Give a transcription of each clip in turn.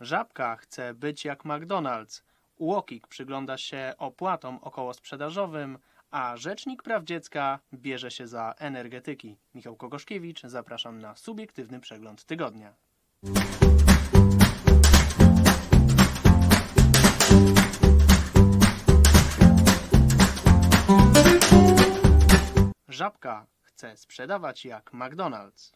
Żabka chce być jak McDonald's. Łokik przygląda się opłatom około sprzedażowym, a Rzecznik Praw Dziecka bierze się za energetyki. Michał Kogoszkiewicz, zapraszam na subiektywny przegląd tygodnia. Żabka chce sprzedawać jak McDonald's.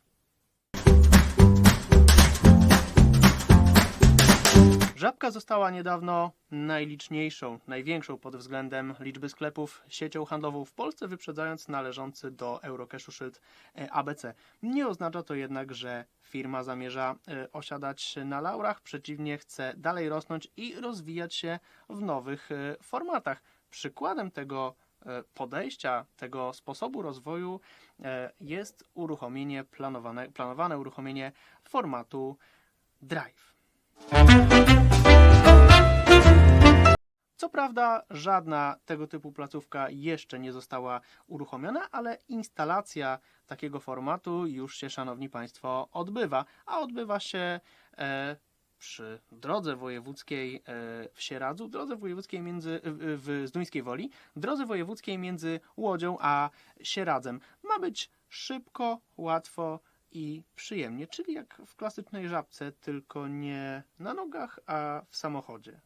Żabka została niedawno najliczniejszą, największą pod względem liczby sklepów siecią handlową w Polsce, wyprzedzając należący do Eurocashu szyld e, ABC. Nie oznacza to jednak, że firma zamierza e, osiadać na laurach, przeciwnie, chce dalej rosnąć i rozwijać się w nowych e, formatach. Przykładem tego podejścia, tego sposobu rozwoju jest uruchomienie planowane, planowane uruchomienie formatu Drive. Co prawda, żadna tego typu placówka jeszcze nie została uruchomiona, ale instalacja takiego formatu już się, Szanowni Państwo, odbywa, a odbywa się e, przy drodze wojewódzkiej e, w Sieradzu, drodze wojewódzkiej między, w, Zduńskiej Woli, drodze wojewódzkiej między Łodzią a Sieradzem. Ma być szybko, łatwo i przyjemnie, czyli jak w klasycznej żabce, tylko nie na nogach, a w samochodzie.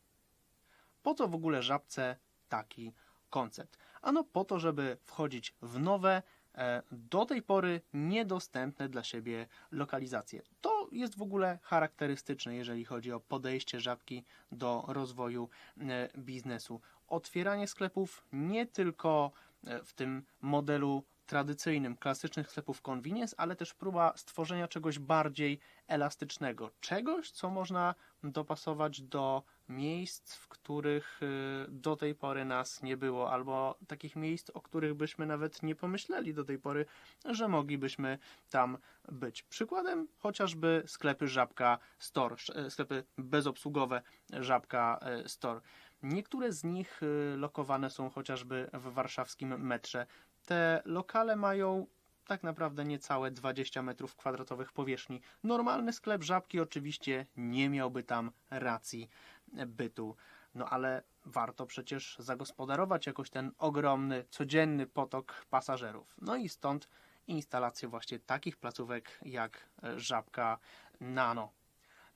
Po co w ogóle żabce taki koncept? Ano po to, żeby wchodzić w nowe, e, do tej pory niedostępne dla siebie lokalizacje. To jest w ogóle charakterystyczne, jeżeli chodzi o podejście żabki do rozwoju e, biznesu. Otwieranie sklepów nie tylko e, w tym modelu tradycyjnym, klasycznych sklepów convenience, ale też próba stworzenia czegoś bardziej elastycznego. Czegoś, co można dopasować do miejsc, w których y, do tej pory nas nie było, albo takich miejsc, o których byśmy nawet nie pomyśleli do tej pory, że moglibyśmy tam być. Przykładem chociażby sklepy Żabka Store, e, sklepy bezobsługowe Żabka e, Store. Niektóre z nich y, lokowane są chociażby w warszawskim metrze. Te lokale mają tak naprawdę niecałe 20 metrów kwadratowych powierzchni. Normalny sklep żabki oczywiście nie miałby tam racji bytu. No ale warto przecież zagospodarować jakoś ten ogromny, codzienny potok pasażerów. No i stąd instalacje właśnie takich placówek jak e, Żabka Nano.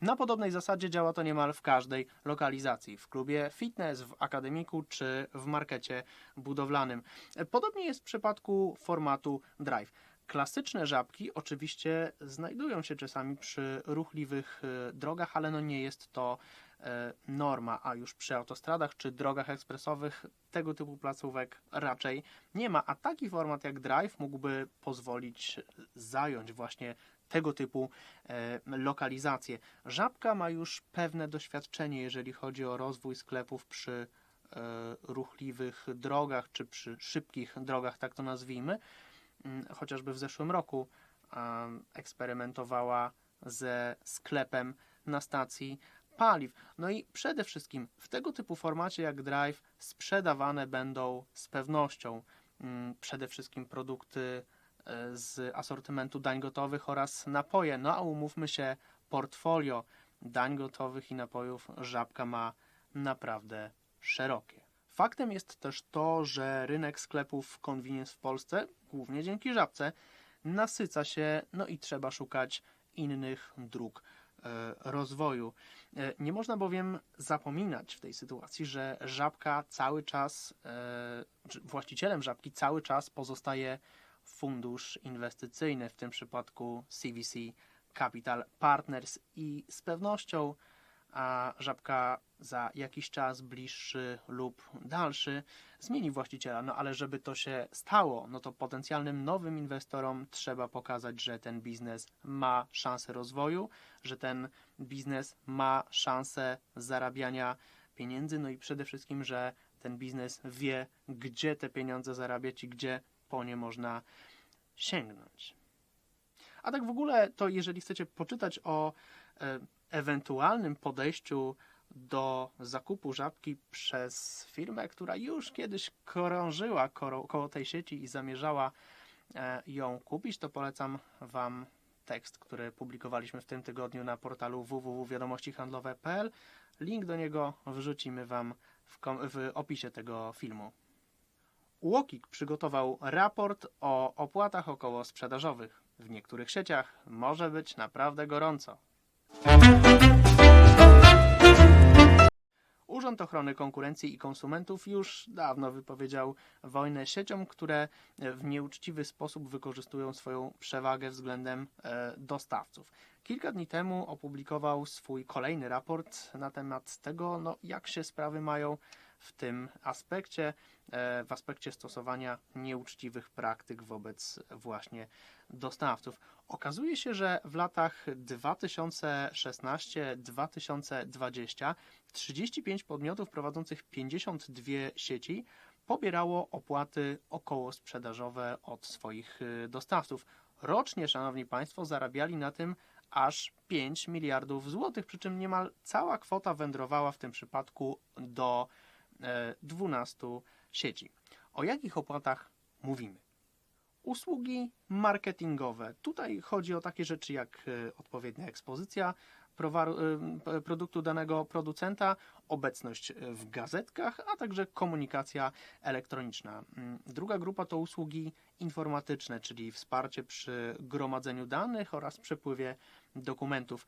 Na podobnej zasadzie działa to niemal w każdej lokalizacji. W klubie fitness, w akademiku czy w markecie budowlanym. Podobnie jest w przypadku formatu drive. Klasyczne żabki oczywiście znajdują się czasami przy ruchliwych e, drogach, ale no nie jest to norma, a już przy autostradach czy drogach ekspresowych tego typu placówek raczej nie ma, a taki format jak drive mógłby pozwolić zająć właśnie tego typu e, lokalizacje. Żabka ma już pewne doświadczenie, jeżeli chodzi o rozwój sklepów przy e, ruchliwych drogach, czy przy szybkich drogach, tak to nazwijmy. Mm, Chociażby w zeszłym roku eksperymentowała ze sklepem na stacji paliw. No i przede wszystkim w tego typu formacie jak Drive sprzedawane będą z pewnością mm, przede wszystkim produkty e, z asortymentu dań gotowych oraz napoje. No a umówmy się, portfolio dań gotowych i napojów Żabka ma naprawdę szerokie. Faktem jest też to, że rynek sklepów convenience w Polsce, głównie dzięki Żabce, nasyca się, no i trzeba szukać innych dróg rozwoju. E, Nie można bowiem zapominać w tej sytuacji, że Żabka cały czas, e, właścicielem Żabki cały czas pozostaje fundusz inwestycyjny, w tym przypadku CVC Capital Partners i z pewnością a Żabka za jakiś czas bliższy lub dalszy zmieni właściciela. No ale żeby to się stało, no to potencjalnym nowym inwestorom trzeba pokazać, że ten biznes ma szansę rozwoju, że ten biznes ma szansę zarabiania pieniędzy, no i przede wszystkim, że ten biznes wie, gdzie te pieniądze zarabiać i gdzie po nie można sięgnąć. A tak w ogóle, to jeżeli chcecie poczytać o e, ewentualnym podejściu do zakupu żabki przez firmę, która już kiedyś krążyła koło, koło tej sieci i zamierzała e, ją kupić, to polecam Wam tekst, który publikowaliśmy w tym tygodniu na portalu www.wiadomościhandlowe.pl. Link do niego wrzucimy Wam w, w opisie tego filmu. Łokik przygotował raport o opłatach około sprzedażowych. W niektórych sieciach może być naprawdę gorąco. Urząd Ochrony Konkurencji i Konsumentów już dawno wypowiedział wojnę sieciom, które w nieuczciwy sposób wykorzystują swoją przewagę względem e, dostawców. Kilka dni temu opublikował swój kolejny raport na temat tego, no, jak się sprawy mają w tym aspekcie, e, w aspekcie stosowania nieuczciwych praktyk wobec właśnie dostawców. Okazuje się, że w latach 2016-2020 35 podmiotów prowadzących 52 sieci pobierało opłaty około sprzedażowe od swoich y, dostawców. Rocznie, szanowni państwo, zarabiali na tym aż 5 miliardów złotych, przy czym niemal cała kwota wędrowała w tym przypadku do 12 sieci. O jakich opłatach mówimy? Usługi marketingowe. Tutaj chodzi o takie rzeczy jak e, odpowiednia ekspozycja e, produktu danego producenta, obecność w gazetkach, a także komunikacja elektroniczna. Mm, Druga grupa to usługi informatyczne, czyli wsparcie przy gromadzeniu danych oraz przepływie dokumentów.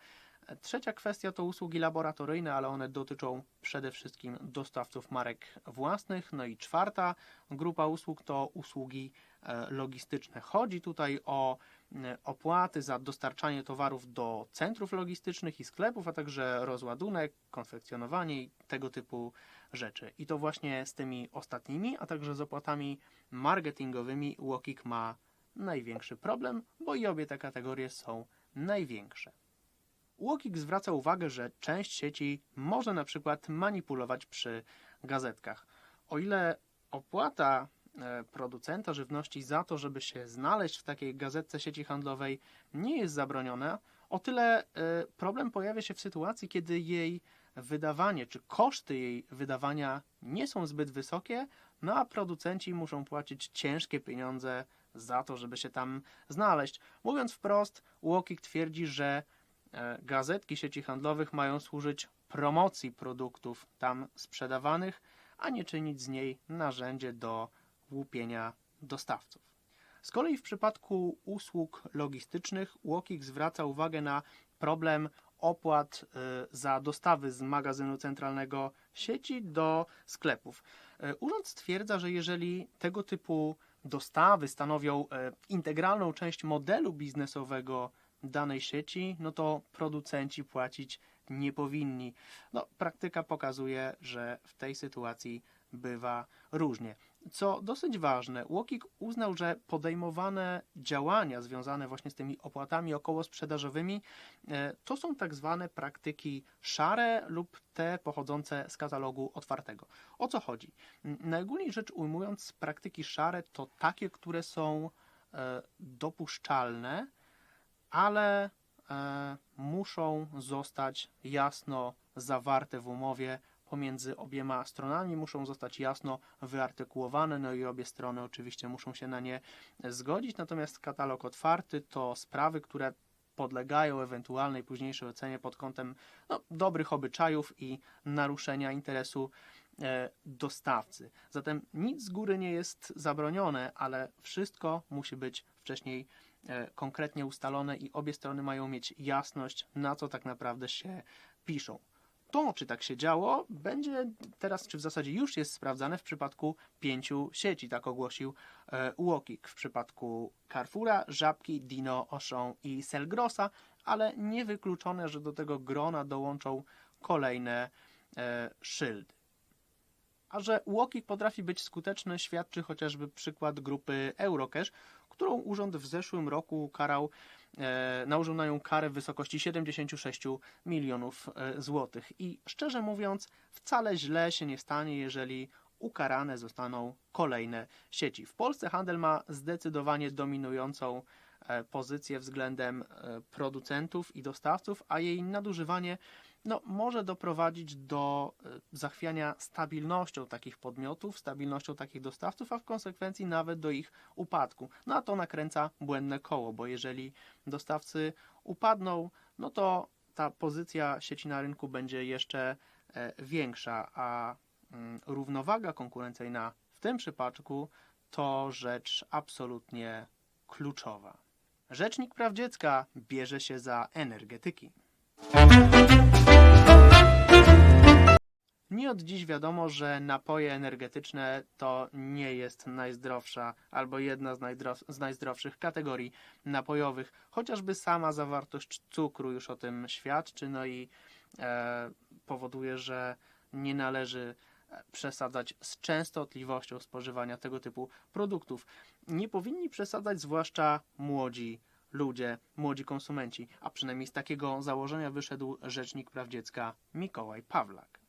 Trzecia kwestia to usługi laboratoryjne, ale one dotyczą przede wszystkim dostawców marek własnych. No i czwarta grupa usług to usługi e, logistyczne. Chodzi tutaj o e, opłaty za dostarczanie towarów do centrów logistycznych i sklepów, a także rozładunek, konfekcjonowanie i tego typu rzeczy. I to właśnie z tymi ostatnimi, a także z opłatami marketingowymi Łokik ma największy problem, bo i obie te kategorie są największe. Łokik zwraca uwagę, że część sieci może na przykład manipulować przy gazetkach. O ile opłata e, producenta żywności za to, żeby się znaleźć w takiej gazetce sieci handlowej nie jest zabroniona, o tyle e, problem pojawia się w sytuacji, kiedy jej wydawanie czy koszty jej wydawania nie są zbyt wysokie, no a producenci muszą płacić ciężkie pieniądze za to, żeby się tam znaleźć. Mówiąc wprost, Łokik twierdzi, że gazetki sieci handlowych mają służyć promocji produktów tam sprzedawanych, a nie czynić z niej narzędzie do łupienia dostawców. Z kolei w przypadku usług logistycznych Łokik zwraca uwagę na problem opłat y, za dostawy z magazynu centralnego sieci do sklepów. Y, Urząd stwierdza, że jeżeli tego typu dostawy stanowią integralną część modelu biznesowego danej sieci, no to producenci płacić nie powinni. No, praktyka pokazuje, że w tej sytuacji bywa różnie. Co dosyć ważne, Łokik uznał, że podejmowane działania związane właśnie z tymi opłatami około sprzedażowymi e, to są tak zwane praktyki szare lub te pochodzące z katalogu otwartego. O co chodzi? Najogólniej rzecz ujmując, praktyki szare to takie, które są e, dopuszczalne, ale e, muszą zostać jasno zawarte w umowie pomiędzy obiema stronami, muszą zostać jasno wyartykułowane, no i obie strony oczywiście muszą się na nie zgodzić. Natomiast katalog otwarty to sprawy, które podlegają ewentualnej późniejszej ocenie pod kątem no, dobrych obyczajów i naruszenia interesu e, dostawcy. Zatem nic z góry nie jest zabronione, ale wszystko musi być wcześniej konkretnie ustalone i obie strony mają mieć jasność, na co tak naprawdę się piszą. To, czy tak się działo, będzie teraz, czy w zasadzie już jest sprawdzane w przypadku pięciu sieci, tak ogłosił e, Łokik. W przypadku Carrefoura, Żabki, Dino, Auchan i Selgrosa, ale niewykluczone, że do tego grona dołączą kolejne e, szyldy. A że Łokik potrafi być skuteczny, świadczy chociażby przykład grupy Eurocash, którą urząd w zeszłym roku karał, e, nałożył na nią karę w wysokości 76 milionów e, złotych. I szczerze mówiąc, wcale źle się nie stanie, jeżeli ukarane zostaną kolejne sieci. W Polsce handel ma zdecydowanie dominującą e, pozycję względem producentów i dostawców, a jej nadużywanie no, może doprowadzić do e, zachwiania stabilnością takich podmiotów, stabilnością takich dostawców, a w konsekwencji nawet do ich upadku. No a to nakręca błędne koło, bo jeżeli dostawcy upadną, no to ta pozycja sieci na rynku będzie jeszcze e, większa, a mm, równowaga konkurencyjna w tym przypadku to rzecz absolutnie kluczowa. Rzecznik Praw Dziecka bierze się za energetyki. Nie od dziś wiadomo, że napoje energetyczne to nie jest najzdrowsza albo jedna z, z najzdrowszych kategorii napojowych, chociażby sama zawartość cukru już o tym świadczy, no i e, powoduje, że nie należy e, przesadzać z częstotliwością spożywania tego typu produktów. Nie powinni przesadzać zwłaszcza młodzi ludzie, młodzi konsumenci, a przynajmniej z takiego założenia wyszedł Rzecznik Praw Dziecka Mikołaj Pawlak.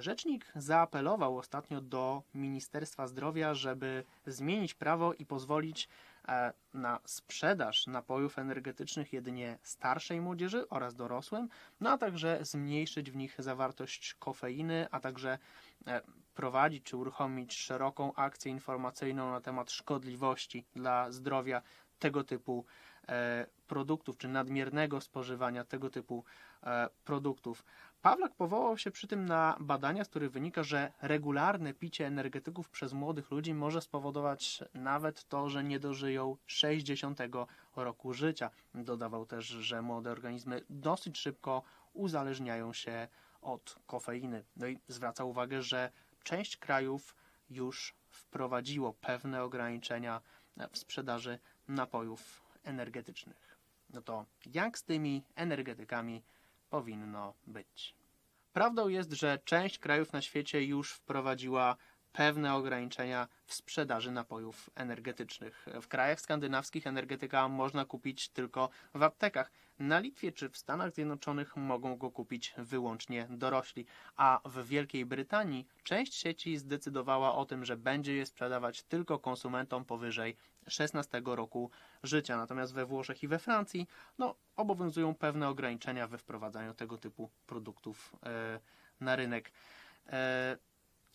Rzecznik zaapelował ostatnio do Ministerstwa Zdrowia, żeby zmienić prawo i pozwolić e, na sprzedaż napojów energetycznych jedynie starszej młodzieży oraz dorosłym, no a także zmniejszyć w nich zawartość kofeiny, a także e, prowadzić czy uruchomić szeroką akcję informacyjną na temat szkodliwości dla zdrowia tego typu e, produktów, czy nadmiernego spożywania tego typu produktów. Pawlak powołał się przy tym na badania, z których wynika, że regularne picie energetyków przez młodych ludzi może spowodować nawet to, że nie dożyją 60 roku życia. Dodawał też, że młode organizmy dosyć szybko uzależniają się od kofeiny. No i zwraca uwagę, że część krajów już wprowadziło pewne ograniczenia w sprzedaży napojów energetycznych. No to jak z tymi energetykami powinno być? Prawdą jest, że część krajów na świecie już wprowadziła pewne ograniczenia w sprzedaży napojów energetycznych. W krajach skandynawskich energetyka można kupić tylko w aptekach. Na Litwie czy w Stanach Zjednoczonych mogą go kupić wyłącznie dorośli, a w Wielkiej Brytanii część sieci zdecydowała o tym, że będzie je sprzedawać tylko konsumentom powyżej 16 roku życia. Natomiast we Włoszech i we Francji no, obowiązują pewne ograniczenia we wprowadzaniu tego typu produktów e, na rynek. E,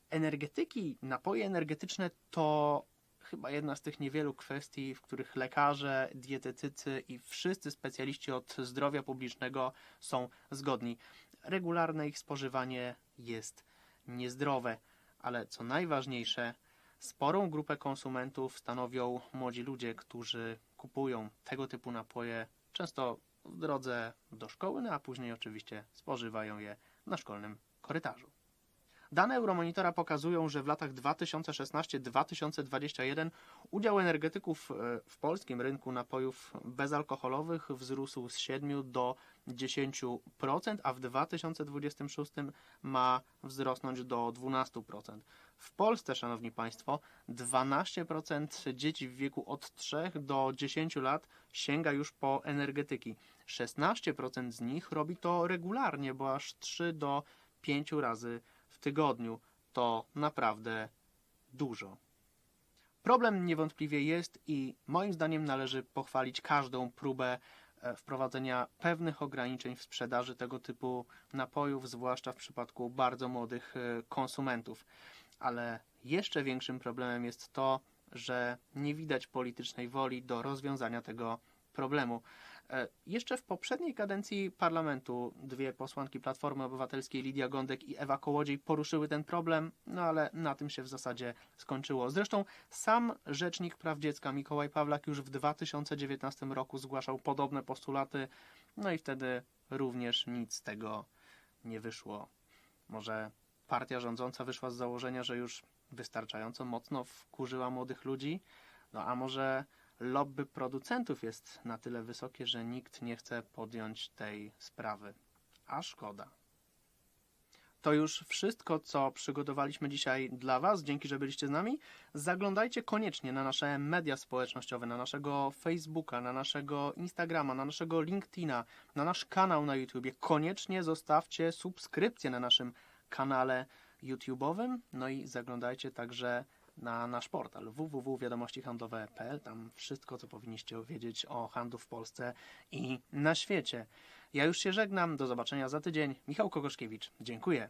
energetyki, napoje energetyczne to chyba jedna z tych niewielu kwestii, w których lekarze, dietetycy i wszyscy specjaliści od zdrowia publicznego są zgodni. Regularne ich spożywanie jest niezdrowe, ale co najważniejsze, sporą grupę konsumentów stanowią młodzi ludzie, którzy kupują tego typu napoje często w drodze do szkoły, no a później oczywiście spożywają je na szkolnym korytarzu. Dane Euromonitora pokazują, że w latach 2016-2021 udział energetyków e, w polskim rynku napojów bezalkoholowych wzrósł z 7 do 10%, a w 2026 ma wzrosnąć do 12%. W Polsce, Szanowni Państwo, 12% dzieci w wieku od 3 do 10 lat sięga już po energetyki. 16% z nich robi to regularnie, bo aż 3 do 5 razy tygodniu. To naprawdę dużo. Problem niewątpliwie jest i moim zdaniem należy pochwalić każdą próbę e, wprowadzenia pewnych ograniczeń w sprzedaży tego typu napojów, zwłaszcza w przypadku bardzo młodych e, konsumentów. Ale jeszcze większym problemem jest to, że nie widać politycznej woli do rozwiązania tego problemu. E, Jeszcze w poprzedniej kadencji parlamentu dwie posłanki Platformy Obywatelskiej, Lidia Gądek i Ewa Kołodziej, poruszyły ten problem, no ale na tym się w zasadzie skończyło. Zresztą sam Rzecznik Praw Dziecka Mikołaj Pawlak już w 2019 roku zgłaszał podobne postulaty, no i wtedy również nic z tego nie wyszło. Może partia rządząca wyszła z założenia, że już wystarczająco mocno wkurzyła młodych ludzi, no a może lobby producentów jest na tyle wysokie, że nikt nie chce podjąć tej sprawy. A szkoda. To już wszystko, co przygotowaliśmy dzisiaj dla Was. Dzięki, że byliście z nami. Zaglądajcie koniecznie na nasze media społecznościowe, na naszego Facebooka, na naszego Instagrama, na naszego LinkedIna, na nasz kanał na YouTubie. Koniecznie zostawcie subskrypcję na naszym kanale YouTube'owym. No i zaglądajcie także na nasz portal www.wiadomościhandlowe.pl. Tam wszystko, co powinniście wiedzieć o handlu w Polsce i na świecie. Ja już się żegnam. Do zobaczenia za tydzień. Michał Kokoszkiewicz. Dziękuję.